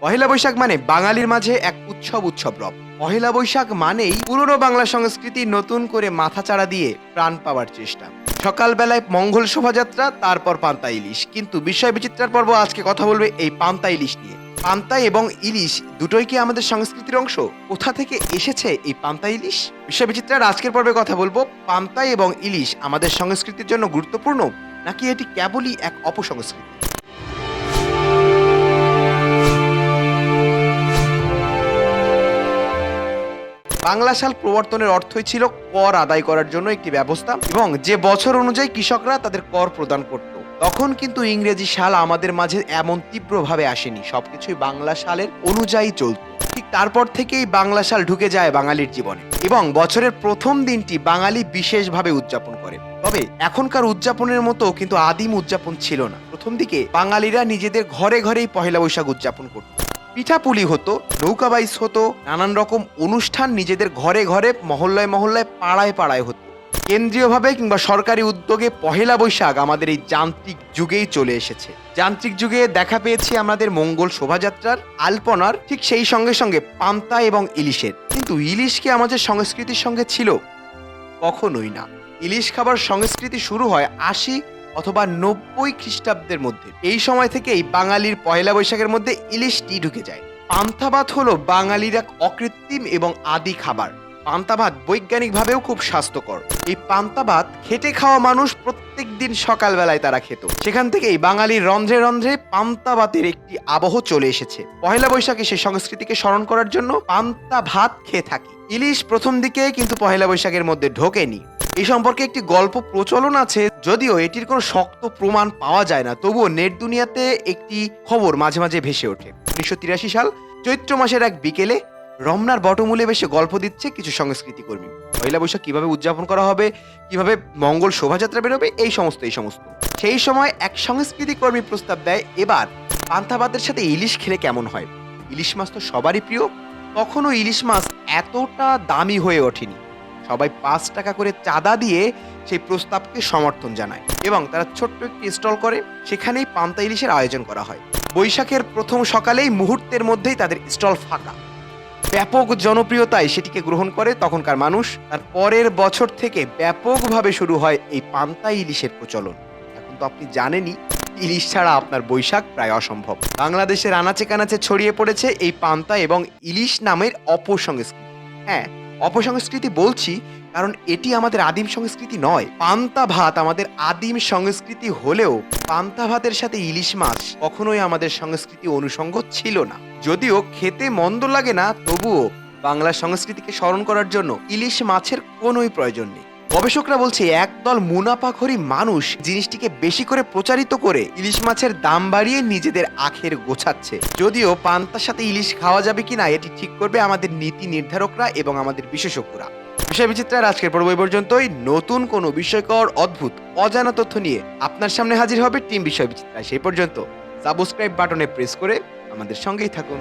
পহেলা বৈশাখ মানে বাঙালির মাঝে এক উৎসব উৎসব রব। পহেলা বৈশাখ মানেই পুরনো বাংলা সংস্কৃতি নতুন করে মাথাচাড়া দিয়ে প্রাণ পাওয়ার চেষ্টা। সকালবেলায় মঙ্গল শোভাযাত্রা, তারপর পান্তা ইলিশ। কিন্তু বিষয় বিচিত্রার পর্ব আজকে কথা বলবে এই পান্তা ইলিশ নিয়ে। পান্তা এবং ইলিশ দুটোই কি আমাদের সংস্কৃতির অংশ? কোথা থেকে এসেছে এই পান্তা ইলিশ? বিষয় বিচিত্রার আজকের পর্বে কথা বলব, পান্তা এবং ইলিশ আমাদের সংস্কৃতির জন্য গুরুত্বপূর্ণ? নাকি এটি কেবলই এক অপসংস্কৃতি? বাংলা সাল প্রবর্তনের অর্থই ছিল কর আদায় করার জন্য একটি ব্যবস্থা এবং যে বছর অনুযায়ী কৃষকরা তাদের কর প্রদান করত। তখন কিন্তু ইংরেজি সাল আমাদের মাঝে এমন তীব্রভাবে আসেনি, সবকিছুই বাংলা সালের অনুযায়ী চলত। ঠিক তারপর থেকেই বাংলা সাল ঢুকে যায় বাঙালির জীবনে এবং বছরের প্রথম দিনটি বাঙালি বিশেষভাবে উদযাপন করে। তবে এখনকার উদযাপনের মতো কিন্তু আদিম উদযাপন ছিল না। প্রথম দিকে বাঙালিরা নিজেদের ঘরে ঘরেই পহেলা বৈশাখ উদযাপন করত। পিঠাপুলি হতো, নৌকা বাইস হতো, নানান রকম অনুষ্ঠান নিজেদের ঘরে ঘরে, মহল্লায় মহল্লায়, পাড়ায় পাড়ায় হতো। কেন্দ্রীয়ভাবে কিংবা সরকারি উদ্যোগে পহেলা বৈশাখ আমাদের এই যান্ত্রিক যুগেই চলে এসেছে। যান্ত্রিক যুগে দেখা পেয়েছি আমাদের মঙ্গল শোভাযাত্রার আলপনার ঠিক সেই সঙ্গে সঙ্গে পান্তা এবং ইলিশের। কিন্তু ইলিশ কি আমাদের সংস্কৃতির সঙ্গে ছিল? কখনোই না। ইলিশ খাবার সংস্কৃতি শুরু হয় আশি অথবা নব্বই খ্রিস্টাব্দের মধ্যে। এই সময় থেকেই বাঙালির পয়লা বৈশাখের মধ্যে ইলিশটি ঢুকে যায়। পান্তা ভাত হলো বাঙালির এক অকৃত্রিম এবং আদি খাবার। পান্তা ভাত বৈজ্ঞানিকভাবেও খুব স্বাস্থ্যকর। এই পান্তা ভাত খেটে খাওয়া মানুষ প্রত্যেক দিন সকালবেলায় তারা খেত। সেখান থেকেই বাঙালির রন্ধ্রে রন্ধ্রে পান্তা ভাতের একটি আবহ চলে এসেছে। পহেলা বৈশাখে সেই সংস্কৃতিকে স্মরণ করার জন্য পান্তা ভাত খেয়ে থাকি। ইলিশ প্রথম দিকে কিন্তু পহেলা বৈশাখের মধ্যে ঢোকেনি। এই সম্পর্কে একটি গল্প প্রচলন আছে, যদিও এটির কোনো শক্ত প্রমাণ পাওয়া যায় না, তবুও নেট দুনিয়াতে একটি খবর মাঝে মাঝে ভেসে ওঠে। উনিশশো তিরাশি সাল, চৈত্র মাসের এক বিকেলে রমনার বটমূলে বেশে গল্প দিচ্ছে কিছু সংস্কৃতি কর্মী। পয়লা বৈশাখ কীভাবে উদযাপন করা হবে, কীভাবে মঙ্গল শোভাযাত্রা বেরোবে, এই সমস্ত এই সমস্ত। সেই সময় এক সংস্কৃতি কর্মী প্রস্তাব দেয়, এবার পান্তাবাদের সাথে ইলিশ খেলে কেমন হয়? ইলিশ মাছ তো সবারই প্রিয় তখনও ইলিশ মাছ এতটা দামি হয়ে ওঠেনি। সবাই পাঁচ টাকা করে চাঁদা দিয়ে সেই প্রস্তাবকে সমর্থন জানায় এবং তারা ছোট্ট একটি স্টল করে, সেখানেই পান্তা ইলিশের আয়োজন করা হয়। বৈশাখের প্রথম সকালেই মুহূর্তের মধ্যেই তাদের স্টল ফাঁকা। ব্যাপক জনপ্রিয়তায় সেটিকে গ্রহণ করে তখনকার মানুষ। তার পরের বছর থেকে ব্যাপকভাবে শুরু হয় এই পান্তা ইলিশের প্রচলন। এখন তো আপনি জানেনই, ইলিশ ছাড়া আপনার বৈশাখ প্রায় অসম্ভব। বাংলাদেশের আনাচে কানাচে ছড়িয়ে পড়েছে এই পান্তা এবং ইলিশ নামের অপসংস্কৃতি হ্যাঁ অপসংস্কৃতি বলছি, কারণ এটি আমাদের আদিম সংস্কৃতি নয়। পান্তা ভাত আমাদের আদিম সংস্কৃতি হলেও পান্তা ভাতের সাথে ইলিশ মাছ কখনোই আমাদের সংস্কৃতি অনুষঙ্গ ছিল না। যদিও খেতে মন্দ লাগে না, তবুও বাংলা সংস্কৃতিকে স্মরণ করার জন্য ইলিশ মাছের কোনোই প্রয়োজন নেই। গবেষকরা বলছে একদল মুনাফাখরি মানুষ জিনিসটিকে বেশি করে প্রচারিত করে ইলিশ মাছের দাম বাড়িয়ে নিজেদের আখের গোছাচ্ছে। যদিও পান্তার সাথে ইলিশ খাওয়া যাবে কিনা এটি ঠিক করবে আমাদের নীতি নির্ধারকরা এবং আমাদের বিশেষজ্ঞরা। বিষয় বিচিত্রার আজকের পর্ব এই পর্যন্তই। নতুন কোনো বিষয়কর, অদ্ভুত, অজানা তথ্য নিয়ে আপনার সামনে হাজির হবে টিম বিষয় বিচিত্রা সেই পর্যন্ত সাবস্ক্রাইব বাটনে প্রেস করে আমাদের সঙ্গেই থাকুন।